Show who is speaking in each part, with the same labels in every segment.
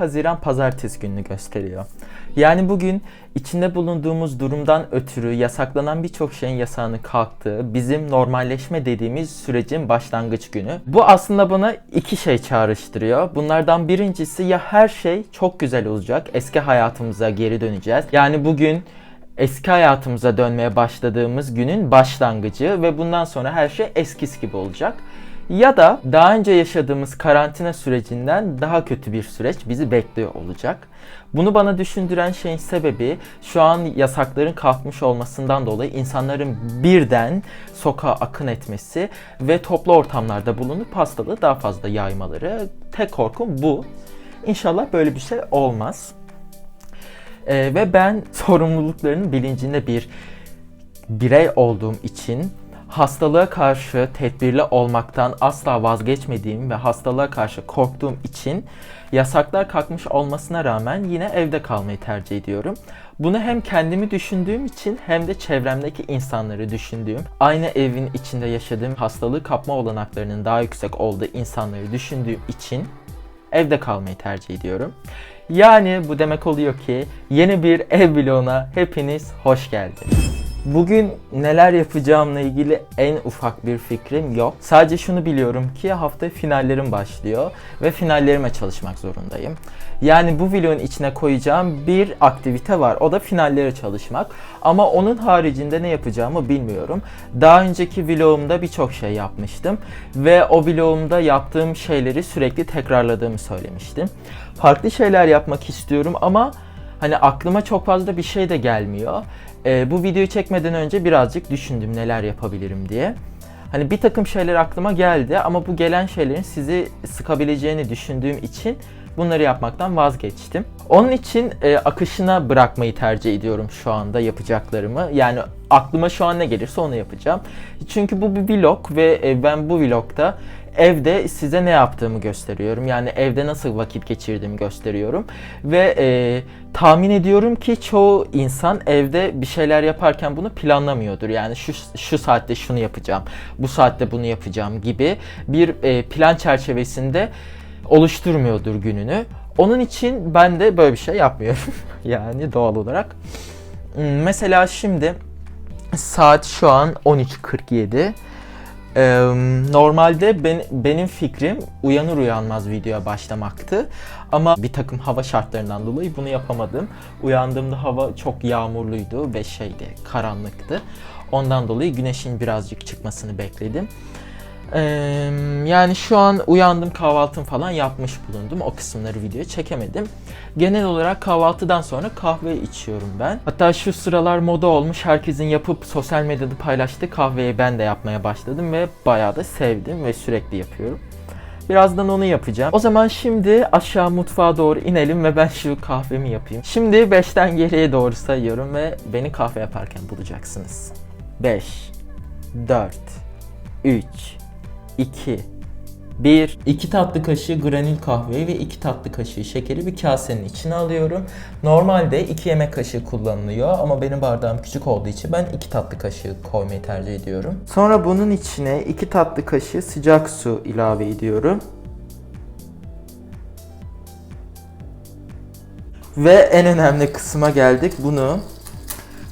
Speaker 1: 1 Haziran pazartesi gününü gösteriyor. Yani bugün içinde bulunduğumuz durumdan ötürü yasaklanan birçok şeyin yasağını kalktığı, bizim normalleşme dediğimiz sürecin başlangıç günü. Bu aslında bana iki şey çağrıştırıyor. Bunlardan birincisi ya her şey çok güzel olacak, eski hayatımıza geri döneceğiz. Yani bugün eski hayatımıza dönmeye başladığımız günün başlangıcı ve bundan sonra her şey eskisi gibi olacak. Ya da daha önce yaşadığımız karantina sürecinden daha kötü bir süreç bizi bekliyor olacak. Bunu bana düşündüren şeyin sebebi şu an yasakların kalkmış olmasından dolayı insanların birden sokağa akın etmesi ve toplu ortamlarda bulunup hastalığı daha fazla yaymaları. Tek korkum bu. İnşallah böyle bir şey olmaz. Ee, ve ben sorumluluklarının bilincinde bir birey olduğum için hastalığa karşı tedbirli olmaktan asla vazgeçmediğim ve hastalığa karşı korktuğum için yasaklar kalkmış olmasına rağmen yine evde kalmayı tercih ediyorum. Bunu hem kendimi düşündüğüm için hem de çevremdeki insanları düşündüğüm, aynı evin içinde yaşadığım hastalığı kapma olanaklarının daha yüksek olduğu insanları düşündüğüm için evde kalmayı tercih ediyorum. Yani bu demek oluyor ki yeni bir ev vloguna hepiniz hoş geldiniz. Bugün neler yapacağımla ilgili en ufak bir fikrim yok. Sadece şunu biliyorum ki haftaya finallerim başlıyor ve finallerime çalışmak zorundayım. Yani bu vlogun içine koyacağım bir aktivite var. O da finallere çalışmak. Ama onun haricinde ne yapacağımı bilmiyorum. Daha önceki vlogumda birçok şey yapmıştım ve o vlogumda yaptığım şeyleri sürekli tekrarladığımı söylemiştim. Farklı şeyler yapmak istiyorum ama hani aklıma çok fazla bir şey de gelmiyor. Ee, bu videoyu çekmeden önce birazcık düşündüm neler yapabilirim diye. Hani bir takım şeyler aklıma geldi ama bu gelen şeylerin sizi sıkabileceğini düşündüğüm için bunları yapmaktan vazgeçtim. Onun için e, akışına bırakmayı tercih ediyorum şu anda yapacaklarımı. Yani aklıma şu an ne gelirse onu yapacağım. Çünkü bu bir vlog ve e, ben bu vlogda evde size ne yaptığımı gösteriyorum. Yani evde nasıl vakit geçirdiğimi gösteriyorum. Ve e, tahmin ediyorum ki çoğu insan evde bir şeyler yaparken bunu planlamıyordur. Yani şu şu saatte şunu yapacağım, bu saatte bunu yapacağım gibi bir e, plan çerçevesinde oluşturmuyordur gününü. Onun için ben de böyle bir şey yapmıyorum. yani doğal olarak. Hmm, Mesela şimdi saat şu an 13.47. Ee, normalde ben, benim fikrim uyanır uyanmaz videoya başlamaktı. Ama bir takım hava şartlarından dolayı bunu yapamadım. Uyandığımda hava çok yağmurluydu ve şeydi, karanlıktı. Ondan dolayı güneşin birazcık çıkmasını bekledim. Ee, yani şu an uyandım kahvaltım falan yapmış bulundum. O kısımları videoya çekemedim. Genel olarak kahvaltıdan sonra kahve içiyorum ben. Hatta şu sıralar moda olmuş herkesin yapıp sosyal medyada paylaştığı kahveyi ben de yapmaya başladım ve bayağı da sevdim ve sürekli yapıyorum. Birazdan onu yapacağım. O zaman şimdi aşağı mutfağa doğru inelim ve ben şu kahvemi yapayım. Şimdi 5'ten geriye doğru sayıyorum ve beni kahve yaparken bulacaksınız. 5 4 3 2 1 2 tatlı kaşığı granül kahve ve 2 tatlı kaşığı şekeri bir kasenin içine alıyorum. Normalde 2 yemek kaşığı kullanılıyor ama benim bardağım küçük olduğu için ben 2 tatlı kaşığı koymayı tercih ediyorum. Sonra bunun içine 2 tatlı kaşığı sıcak su ilave ediyorum. Ve en önemli kısma geldik. Bunu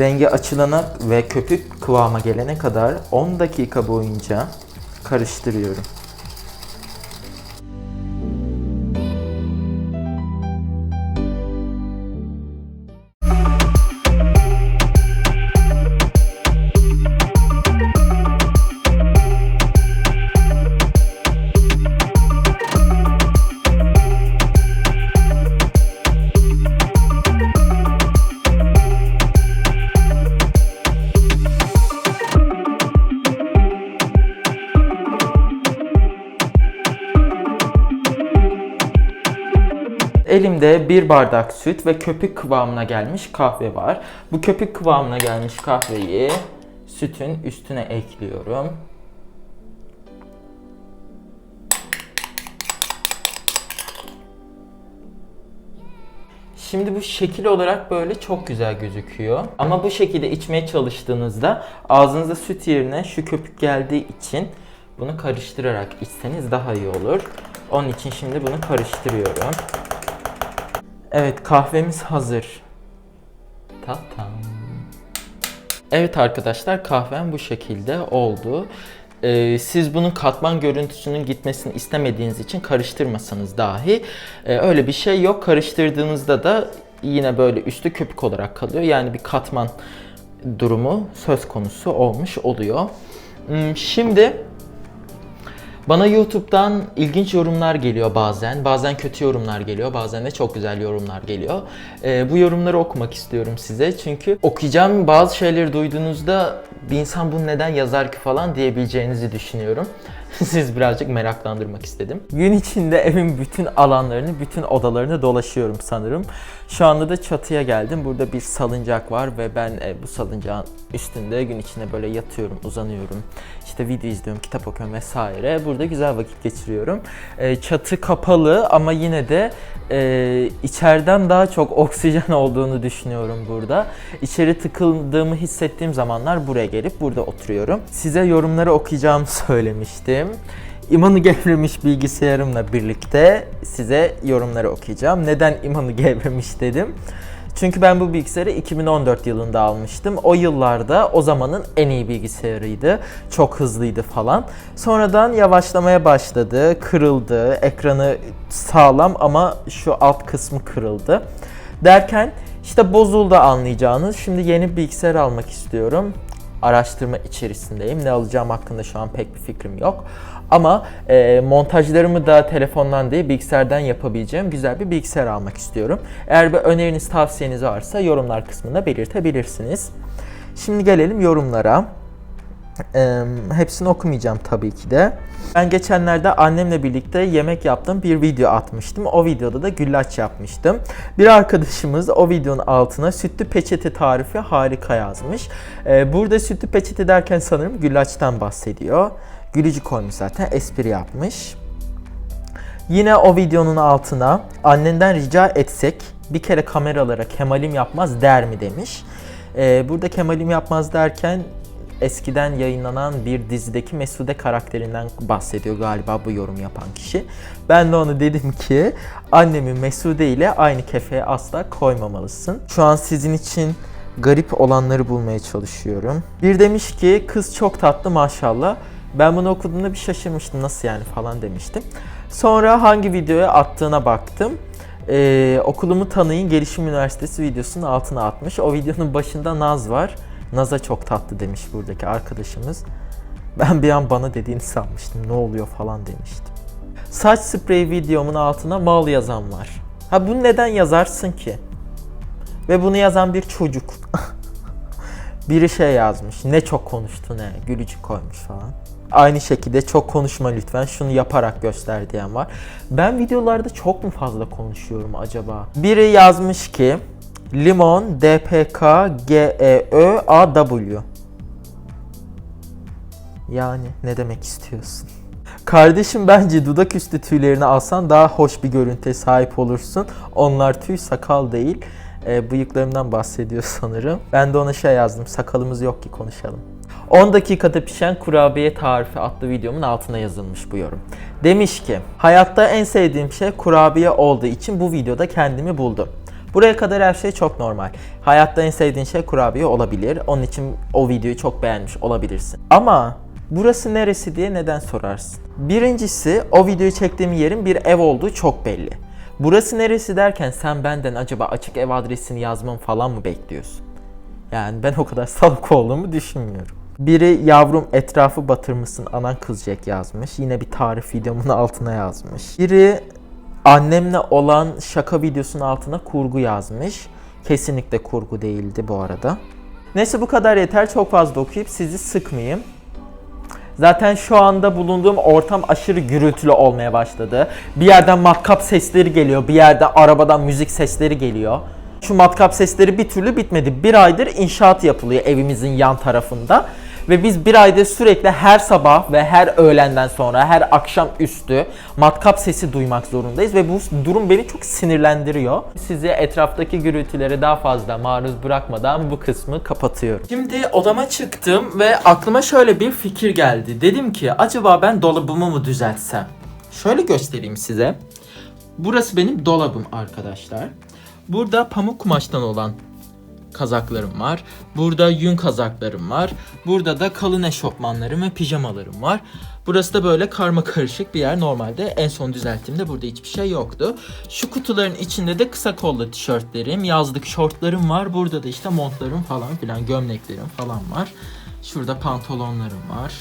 Speaker 1: rengi açılana ve köpük kıvama gelene kadar 10 dakika boyunca karıştırıyorum. Elimde bir bardak süt ve köpük kıvamına gelmiş kahve var. Bu köpük kıvamına gelmiş kahveyi sütün üstüne ekliyorum. Şimdi bu şekil olarak böyle çok güzel gözüküyor. Ama bu şekilde içmeye çalıştığınızda ağzınıza süt yerine şu köpük geldiği için bunu karıştırarak içseniz daha iyi olur. Onun için şimdi bunu karıştırıyorum. Evet kahvemiz hazır. Tatam. Evet arkadaşlar kahvem bu şekilde oldu. Ee, siz bunun katman görüntüsünün gitmesini istemediğiniz için karıştırmasanız dahi e, öyle bir şey yok. Karıştırdığınızda da yine böyle üstü köpük olarak kalıyor. Yani bir katman durumu söz konusu olmuş oluyor. Hmm, Şimdi bana YouTube'dan ilginç yorumlar geliyor bazen. Bazen kötü yorumlar geliyor. Bazen de çok güzel yorumlar geliyor. Ee, bu yorumları okumak istiyorum size. Çünkü okuyacağım bazı şeyleri duyduğunuzda bir insan bunu neden yazar ki falan diyebileceğinizi düşünüyorum. Siz birazcık meraklandırmak istedim. Gün içinde evin bütün alanlarını, bütün odalarını dolaşıyorum sanırım. Şu anda da çatıya geldim. Burada bir salıncak var ve ben e, bu salıncağın üstünde gün içinde böyle yatıyorum, uzanıyorum. İşte video izliyorum, kitap okuyorum vesaire. Burada güzel vakit geçiriyorum. E, çatı kapalı ama yine de e, içeriden daha çok oksijen olduğunu düşünüyorum burada. İçeri tıkıldığımı hissettiğim zamanlar buraya gelip burada oturuyorum. Size yorumları okuyacağımı söylemiştim. İmanı gevremiş bilgisayarımla birlikte size yorumları okuyacağım. Neden imanı gevremiş dedim. Çünkü ben bu bilgisayarı 2014 yılında almıştım. O yıllarda o zamanın en iyi bilgisayarıydı. Çok hızlıydı falan. Sonradan yavaşlamaya başladı, kırıldı. Ekranı sağlam ama şu alt kısmı kırıldı. Derken işte bozuldu anlayacağınız. Şimdi yeni bir bilgisayar almak istiyorum. Araştırma içerisindeyim. Ne alacağım hakkında şu an pek bir fikrim yok. Ama e, montajlarımı da telefondan değil bilgisayardan yapabileceğim güzel bir bilgisayar almak istiyorum. Eğer bir öneriniz, tavsiyeniz varsa yorumlar kısmında belirtebilirsiniz. Şimdi gelelim yorumlara. Ee, hepsini okumayacağım tabii ki de. Ben geçenlerde annemle birlikte yemek yaptığım bir video atmıştım. O videoda da güllaç yapmıştım. Bir arkadaşımız o videonun altına sütlü peçete tarifi harika yazmış. Ee, burada sütlü peçete derken sanırım güllaçtan bahsediyor. Gülücü koymuş zaten espri yapmış. Yine o videonun altına annenden rica etsek bir kere kameralara Kemal'im yapmaz der mi demiş. Ee, burada Kemal'im yapmaz derken eskiden yayınlanan bir dizideki Mesude karakterinden bahsediyor galiba bu yorum yapan kişi. Ben de onu dedim ki annemi Mesude ile aynı kefeye asla koymamalısın. Şu an sizin için garip olanları bulmaya çalışıyorum. Bir demiş ki kız çok tatlı maşallah. Ben bunu okuduğumda bir şaşırmıştım nasıl yani falan demiştim. Sonra hangi videoya attığına baktım. Ee, okulumu tanıyın gelişim üniversitesi videosunun altına atmış. O videonun başında Naz var. Naz'a çok tatlı demiş buradaki arkadaşımız. Ben bir an bana dediğini sanmıştım. Ne oluyor falan demiştim. Saç spreyi videomun altına mal yazan var. Ha bunu neden yazarsın ki? Ve bunu yazan bir çocuk. Biri şey yazmış. Ne çok konuştu ne. Gülücük koymuş falan. Aynı şekilde çok konuşma lütfen. Şunu yaparak göster diyen var. Ben videolarda çok mu fazla konuşuyorum acaba? Biri yazmış ki Limon DPK GEÖ AW. Yani ne demek istiyorsun? Kardeşim bence dudak üstü tüylerini alsan daha hoş bir görüntüye sahip olursun. Onlar tüy sakal değil. E, bıyıklarımdan bahsediyor sanırım. Ben de ona şey yazdım. Sakalımız yok ki konuşalım. 10 dakikada pişen kurabiye tarifi adlı videomun altına yazılmış bu yorum. Demiş ki, hayatta en sevdiğim şey kurabiye olduğu için bu videoda kendimi buldum. Buraya kadar her şey çok normal. Hayatta en sevdiğin şey kurabiye olabilir. Onun için o videoyu çok beğenmiş olabilirsin. Ama burası neresi diye neden sorarsın? Birincisi o videoyu çektiğim yerin bir ev olduğu çok belli. Burası neresi derken sen benden acaba açık ev adresini yazmam falan mı bekliyorsun? Yani ben o kadar salak olduğumu düşünmüyorum. Biri yavrum etrafı batırmışsın anan kızacak yazmış. Yine bir tarif videomun altına yazmış. Biri annemle olan şaka videosunun altına kurgu yazmış. Kesinlikle kurgu değildi bu arada. Neyse bu kadar yeter. Çok fazla okuyup sizi sıkmayayım. Zaten şu anda bulunduğum ortam aşırı gürültülü olmaya başladı. Bir yerden matkap sesleri geliyor, bir yerde arabadan müzik sesleri geliyor. Şu matkap sesleri bir türlü bitmedi. Bir aydır inşaat yapılıyor evimizin yan tarafında. Ve biz bir aydır sürekli her sabah ve her öğlenden sonra, her akşam üstü matkap sesi duymak zorundayız. Ve bu durum beni çok sinirlendiriyor. Sizi etraftaki gürültülere daha fazla maruz bırakmadan bu kısmı kapatıyorum. Şimdi odama çıktım ve aklıma şöyle bir fikir geldi. Dedim ki acaba ben dolabımı mı düzeltsem? Şöyle göstereyim size. Burası benim dolabım arkadaşlar. Burada pamuk kumaştan olan kazaklarım var. Burada yün kazaklarım var. Burada da kalın eşofmanlarım ve pijamalarım var. Burası da böyle karma karışık bir yer. Normalde en son düzelttiğimde burada hiçbir şey yoktu. Şu kutuların içinde de kısa kollu tişörtlerim, yazlık şortlarım var. Burada da işte montlarım falan filan, gömleklerim falan var. Şurada pantolonlarım var.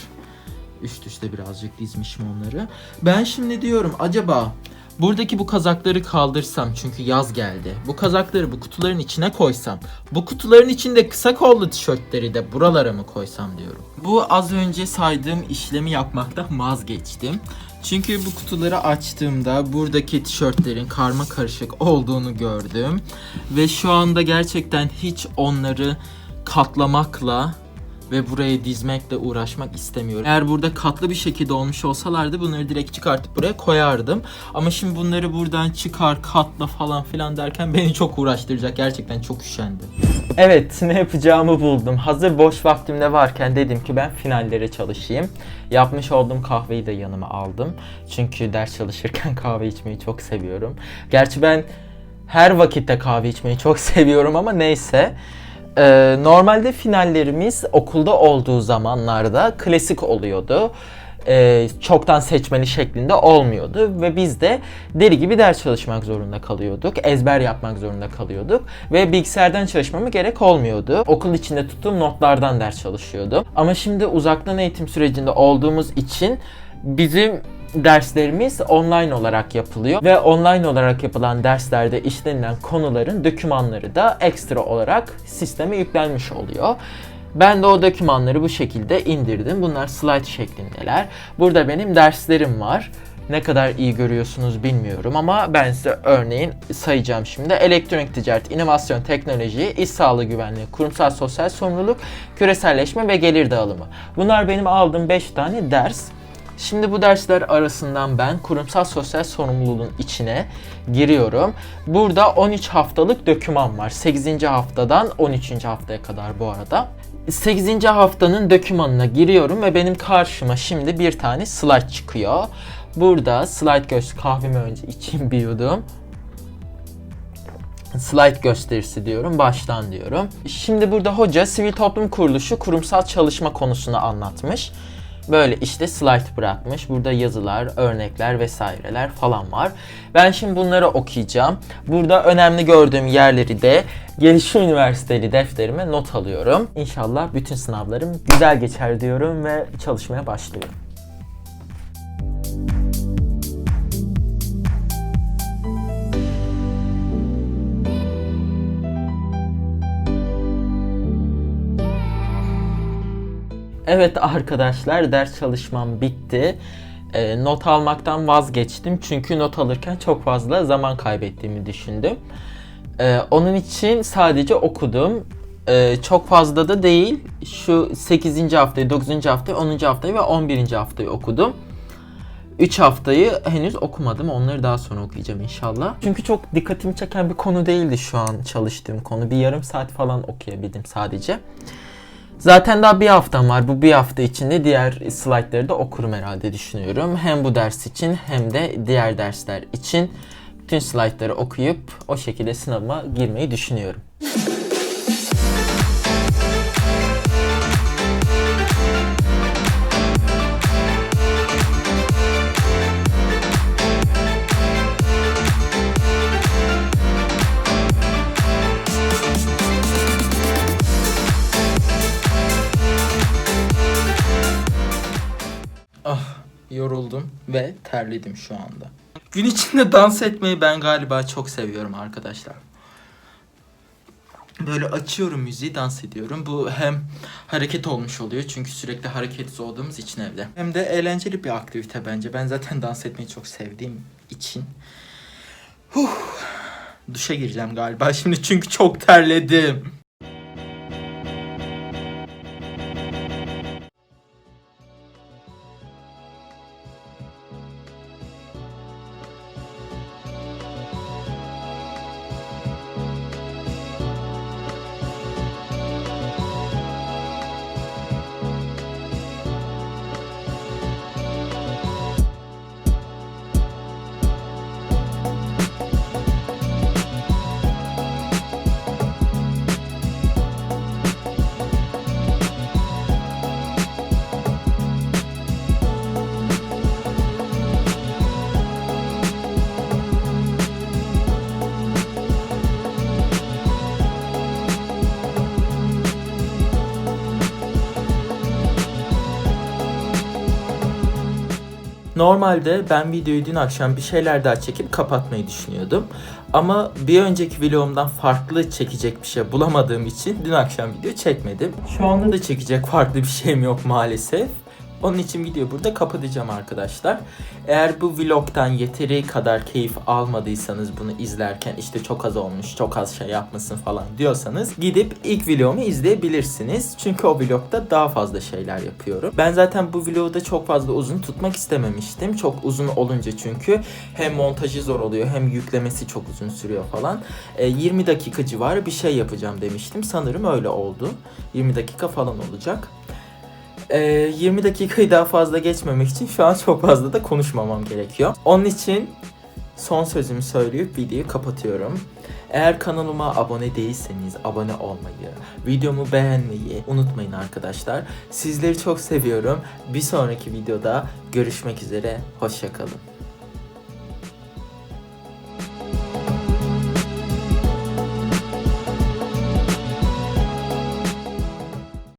Speaker 1: Üst üste birazcık dizmişim onları. Ben şimdi diyorum acaba buradaki bu kazakları kaldırsam çünkü yaz geldi. Bu kazakları bu kutuların içine koysam. Bu kutuların içinde kısa kollu tişörtleri de buralara mı koysam diyorum. Bu az önce saydığım işlemi yapmaktan vazgeçtim. Çünkü bu kutuları açtığımda buradaki tişörtlerin karma karışık olduğunu gördüm. Ve şu anda gerçekten hiç onları katlamakla ve buraya dizmekle uğraşmak istemiyorum. Eğer burada katlı bir şekilde olmuş olsalardı bunları direkt çıkartıp buraya koyardım. Ama şimdi bunları buradan çıkar, katla falan filan derken beni çok uğraştıracak. Gerçekten çok üşendim. Evet ne yapacağımı buldum. Hazır boş vaktimde varken dedim ki ben finallere çalışayım. Yapmış olduğum kahveyi de yanıma aldım. Çünkü ders çalışırken kahve içmeyi çok seviyorum. Gerçi ben her vakitte kahve içmeyi çok seviyorum ama neyse. Ee, normalde finallerimiz okulda olduğu zamanlarda klasik oluyordu. Ee, çoktan seçmeli şeklinde olmuyordu ve biz de deli gibi ders çalışmak zorunda kalıyorduk. Ezber yapmak zorunda kalıyorduk ve bilgisayardan çalışmama gerek olmuyordu. Okul içinde tuttuğum notlardan ders çalışıyordum. Ama şimdi uzaktan eğitim sürecinde olduğumuz için bizim derslerimiz online olarak yapılıyor ve online olarak yapılan derslerde işlenilen konuların dokümanları da ekstra olarak sisteme yüklenmiş oluyor. Ben de o dokümanları bu şekilde indirdim. Bunlar slide şeklindeler. Burada benim derslerim var. Ne kadar iyi görüyorsunuz bilmiyorum ama ben size örneğin sayacağım şimdi. Elektronik ticaret, inovasyon, teknoloji, iş sağlığı güvenliği, kurumsal sosyal sorumluluk, küreselleşme ve gelir dağılımı. Bunlar benim aldığım 5 tane ders. Şimdi bu dersler arasından ben kurumsal sosyal sorumluluğun içine giriyorum. Burada 13 haftalık döküman var. 8. haftadan 13. haftaya kadar bu arada. 8. haftanın dökümanına giriyorum ve benim karşıma şimdi bir tane slide çıkıyor. Burada slide göz kahvemi önce içeyim bir yudum slide gösterisi diyorum, baştan diyorum. Şimdi burada hoca sivil toplum kuruluşu kurumsal çalışma konusunu anlatmış. Böyle işte slide bırakmış. Burada yazılar, örnekler vesaireler falan var. Ben şimdi bunları okuyacağım. Burada önemli gördüğüm yerleri de Gelişim Üniversiteli defterime not alıyorum. İnşallah bütün sınavlarım güzel geçer diyorum ve çalışmaya başlıyorum. Evet arkadaşlar ders çalışmam bitti. Ee, not almaktan vazgeçtim çünkü not alırken çok fazla zaman kaybettiğimi düşündüm. Ee, onun için sadece okudum. Ee, çok fazla da değil. Şu 8. haftayı, 9. haftayı, 10. haftayı ve 11. haftayı okudum. 3 haftayı henüz okumadım. Onları daha sonra okuyacağım inşallah. Çünkü çok dikkatimi çeken bir konu değildi şu an çalıştığım konu. Bir yarım saat falan okuyabildim sadece. Zaten daha bir haftam var. Bu bir hafta içinde diğer slaytları da okurum herhalde düşünüyorum. Hem bu ders için hem de diğer dersler için bütün slaytları okuyup o şekilde sınavıma girmeyi düşünüyorum. Yoruldum ve terledim şu anda. Gün içinde dans etmeyi ben galiba çok seviyorum arkadaşlar. Böyle açıyorum müziği dans ediyorum. Bu hem hareket olmuş oluyor çünkü sürekli hareketsiz olduğumuz için evde. Hem de eğlenceli bir aktivite bence. Ben zaten dans etmeyi çok sevdiğim için. Huh. Duşa gireceğim galiba şimdi çünkü çok terledim. Normalde ben videoyu dün akşam bir şeyler daha çekip kapatmayı düşünüyordum. Ama bir önceki vlogumdan farklı çekecek bir şey bulamadığım için dün akşam video çekmedim. Şu anda da çekecek farklı bir şeyim yok maalesef. Onun için videoyu burada kapatacağım arkadaşlar. Eğer bu vlogtan yeteri kadar keyif almadıysanız bunu izlerken işte çok az olmuş, çok az şey yapmışsın falan diyorsanız gidip ilk videomu izleyebilirsiniz. Çünkü o vlogda daha fazla şeyler yapıyorum. Ben zaten bu vlogu da çok fazla uzun tutmak istememiştim. Çok uzun olunca çünkü hem montajı zor oluyor hem yüklemesi çok uzun sürüyor falan. E, 20 dakika civarı bir şey yapacağım demiştim. Sanırım öyle oldu. 20 dakika falan olacak. Ee, 20 dakikayı daha fazla geçmemek için şu an çok fazla da konuşmamam gerekiyor. Onun için son sözümü söyleyip videoyu kapatıyorum. Eğer kanalıma abone değilseniz abone olmayı, videomu beğenmeyi unutmayın arkadaşlar. Sizleri çok seviyorum. Bir sonraki videoda görüşmek üzere. Hoşçakalın.